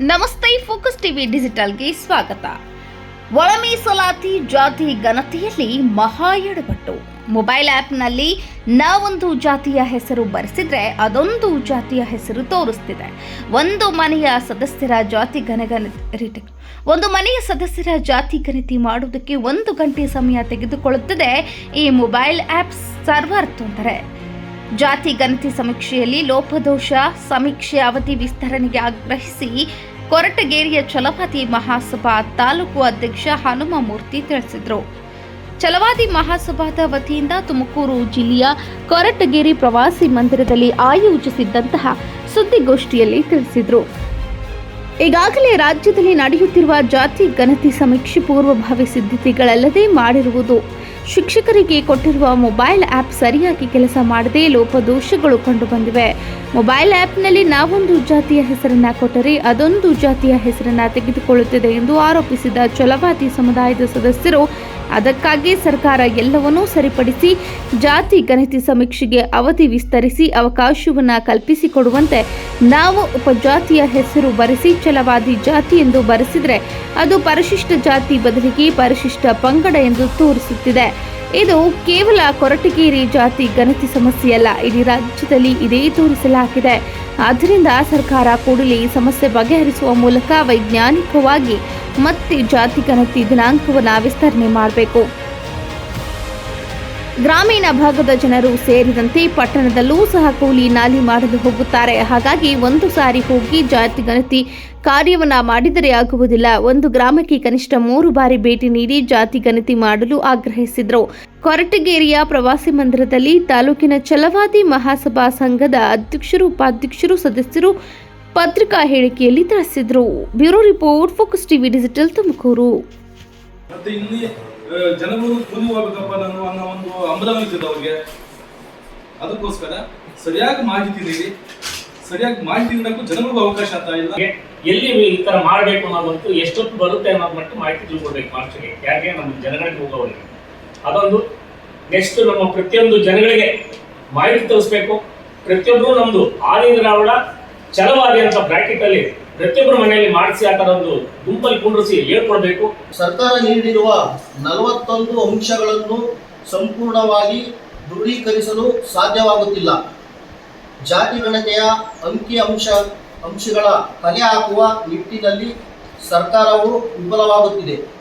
ನಮಸ್ತೆ, focus TV ಡಿಜಿಟಲ್ಗೆ ಸ್ವಾಗತ. ಒಳ ಮೀಸಲಾತಿ ಜಾತಿ ಗಣತಿಯಲ್ಲಿ ಮಹಾ ಎಡಪಟ್ಟು. ಮೊಬೈಲ್ ಆ್ಯಪ್ನಲ್ಲಿ ನಾವೊಂದು ಜಾತಿಯ ಹೆಸರು ಬರೆಸಿದ್ರೆ ಅದೊಂದು ಜಾತಿಯ ಹೆಸರು ತೋರಿಸ್ತಿದೆ. ಒಂದು ಮನೆಯ ಸದಸ್ಯರ ಜಾತಿ ಗಣಗಣ ರೀಟೇಕ್ ಒಂದು ಮನೆಯ ಸದಸ್ಯರ ಜಾತಿ ಗಣತಿ ಮಾಡುವುದಕ್ಕೆ ಒಂದು ಗಂಟೆ ಸಮಯ ತೆಗೆದುಕೊಳ್ಳುತ್ತದೆ ಈ ಮೊಬೈಲ್ ಆ್ಯಪ್ ಸರ್ವರ್ ತೊಂದರೆ. ಜಾತಿ ಗಣತಿ ಸಮೀಕ್ಷೆಯಲ್ಲಿ ಲೋಪದೋಷ ಸಮೀಕ್ಷೆ ಅವಧಿ ವಿಸ್ತರಣೆಗೆ ಆಗ್ರಹಿಸಿ ಕೊರಟಗೇರಿಯ ಛಲವಾದಿ ಮಹಾಸಭಾ ತಾಲೂಕು ಅಧ್ಯಕ್ಷ ಹನುಮಮೂರ್ತಿ ತಿಳಿಸಿದರು. ಚಲವಾದಿ ಮಹಾಸಭಾದ ವತಿಯಿಂದ ತುಮಕೂರು ಜಿಲ್ಲೆಯ ಕೊರಟಗೇರಿ ಪ್ರವಾಸಿ ಮಂದಿರದಲ್ಲಿ ಆಯೋಜಿಸಿದ್ದಂತಹ ಸುದ್ದಿಗೋಷ್ಠಿಯಲ್ಲಿ ತಿಳಿಸಿದರು. ಈಗಾಗಲೇ ರಾಜ್ಯದಲ್ಲಿ ನಡೆಯುತ್ತಿರುವ ಜಾತಿ ಗಣತಿ ಸಮೀಕ್ಷೆ ಪೂರ್ವಭಾವಿ ಸಿದ್ಧತೆಗಳಲ್ಲದೆ ಮಾಡಿರುವುದು ಶಿಕ್ಷಕರಿಗೆ ಕೊಟ್ಟಿರುವ ಮೊಬೈಲ್ ಆ್ಯಪ್ ಸರಿಯಾಗಿ ಕೆಲಸ ಮಾಡದೆ ಲೋಪದೋಷಗಳು ಕಂಡುಬಂದಿವೆ. ಮೊಬೈಲ್ ಆ್ಯಪ್ನಲ್ಲಿ ನಾವೊಂದು ಜಾತಿಯ ಹೆಸರನ್ನು ಕೊಟ್ಟರೆ ಅದೊಂದು ಜಾತಿಯ ಹೆಸರನ್ನು ತೆಗೆದುಕೊಳ್ಳುತ್ತಿದೆ ಎಂದು ಆರೋಪಿಸಿದ ಛಲವಾದಿ ಸಮುದಾಯದ ಸದಸ್ಯರು ಅದಕ್ಕಾಗಿ ಸರ್ಕಾರ ಎಲ್ಲವನ್ನೂ ಸರಿಪಡಿಸಿ ಜಾತಿ ಗಣತಿ ಸಮೀಕ್ಷೆಗೆ ಅವಧಿ ವಿಸ್ತರಿಸಿ ಅವಕಾಶವನ್ನು ಕಲ್ಪಿಸಿಕೊಡುವಂತೆ ನಾವು ಉಪಜಾತಿಯ ಹೆಸರು ಬರೆಸಿ ಛಲವಾದಿ ಜಾತಿ ಎಂದು ಬರೆಸಿದರೆ ಅದು ಪರಿಶಿಷ್ಟ ಜಾತಿ ಬದಲಿಗೆ ಪರಿಶಿಷ್ಟ ಪಂಗಡ ಎಂದು ತೋರಿಸುತ್ತಿದೆ. ಇದು ಕೇವಲ ಕೊರಟಗೇರಿ ಜಾತಿ ಗಣತಿ ಸಮಸ್ಯೆಯಲ್ಲ, ಇಡೀ ರಾಜ್ಯದಲ್ಲಿ ಇದೇ ತೋರಿಸಲಾಗಿದೆ. ಆದ್ದರಿಂದ ಸರ್ಕಾರ ಕೂಡಲೇ ಈ ಸಮಸ್ಯೆ ಬಗೆಹರಿಸುವ ಮೂಲಕ ವೈಜ್ಞಾನಿಕವಾಗಿ ಮತ್ತೆ ಜಾತಿ ಗಣತಿ ದಿನಾಂಕವನ್ನು ವಿಸ್ತರಣೆ ಮಾಡಬೇಕು. ಗ್ರಾಮೀಣ ಭಾಗದ ಜನರು ಸೇರಿದಂತೆ ಪಟ್ಟಣದಲ್ಲೂ ಸಹ ಕೂಲಿ ನಾಲಿ ಮಾಡಲು ಹೋಗುತ್ತಾರೆ. ಹಾಗಾಗಿ ಒಂದು ಸಾರಿ ಹೋಗಿ ಜಾತಿ ಗಣತಿ ಕಾರ್ಯವನ್ನು ಮಾಡಿದರೆ ಆಗುವುದಿಲ್ಲ. ಒಂದು ಗ್ರಾಮಕ್ಕೆ ಕನಿಷ್ಠ ಮೂರು ಬಾರಿ ಭೇಟಿ ನೀಡಿ ಜಾತಿ ಗಣತಿ ಮಾಡಲು ಆಗ್ರಹಿಸಿದರು. ಕೊರಟಗೇರಿಯ ಪ್ರವಾಸಿ ಮಂದಿರದಲ್ಲಿ ತಾಲೂಕಿನ ಛಲವಾದಿ ಮಹಾಸಭಾ ಸಂಘದ ಅಧ್ಯಕ್ಷರು, ಉಪಾಧ್ಯಕ್ಷರು, ಸದಸ್ಯರು ಪತ್ರಿಕಾ ಹೇಳಿಕೆಯಲ್ಲಿ ತಿಳಿಸಿದರು. Bureau report, focus TV digital Tumakuru. ಮತ್ತೆ ಇಲ್ಲಿ ಆ, ಜನಗಳು ಕೂಲಿ ಹೋಗ್ಬೇಕಪ್ಪ ನಾನು ಅನ್ನೋ ಒಂದು ಹಂಬಲ ಇರ್ತದೆ ಅವ್ರಿಗೆ ಅದಕ್ಕೋಸ್ಕರ ಸರಿಯಾಗಿ ಮಾಹಿತಿ ನೀಡಿ ಸರಿಯಾಗಿ ಮಾಹಿತಿ ನೀಡಕ್ಕೂ ಜನಗಳಿಗೂ ಅವಕಾಶ ಅಂತ ಇಲ್ಲ. ಎಲ್ಲಿ ಈ ತರ ಮಾಡಬೇಕು ಅನ್ನೋದಂತೂ ಎಷ್ಟೊತ್ತು ಬರುತ್ತೆ ಅನ್ನೋದು ಮಟ್ಟ ಮಾಹಿತಿ ತಿಳ್ಕೊಡ್ಬೇಕು ಮಾಸ್ಟರ್ಗೆ ಯಾಕೆ? ನಮ್ಮ ಜನಗಳಿಗೆ ಹೋಗೋವರಿಗೆ. ಅದೊಂದು ನೆಕ್ಸ್ಟ್ ನಮ್ಮ ಪ್ರತಿಯೊಂದು ಜನಗಳಿಗೆ ಮಾಹಿತಿ ತಿಳಿಸ್ಬೇಕು ಪ್ರತಿಯೊಬ್ಬರು ನಮ್ದು ಆದಿ ದ್ರಾವಿಡ ಛಲವಾದಿ ಅಂತ ಬ್ರಾಕೆಟ್ ಅಲ್ಲಿ ಪ್ರತಿಯೊಬ್ಬರ ಮನೆಯಲ್ಲಿ ಮಾಡಿಸಿ ಆ ತರ ಒಂದು ಗುಂಪಲ್ಲಿ ಕುಂಡ್ರಿಸಿ ಹೇಳ್ಕೊಡ್ಬೇಕು. ಸರ್ಕಾರ ನೀಡಿರುವ ನಲವತ್ತೊಂದು ಅಂಶಗಳನ್ನು ಸಂಪೂರ್ಣವಾಗಿ ದೃಢೀಕರಿಸಲು ಸಾಧ್ಯವಾಗುತ್ತಿಲ್ಲ. ಜಾತಿ ಗಣತೆಯ ಅಂಕಿ ಅಂಶ ಅಂಶಗಳ ಕಲೆ ಹಾಕುವ ನಿಟ್ಟಿನಲ್ಲಿ ಸರ್ಕಾರವು ವಿಫಲವಾಗುತ್ತಿದೆ.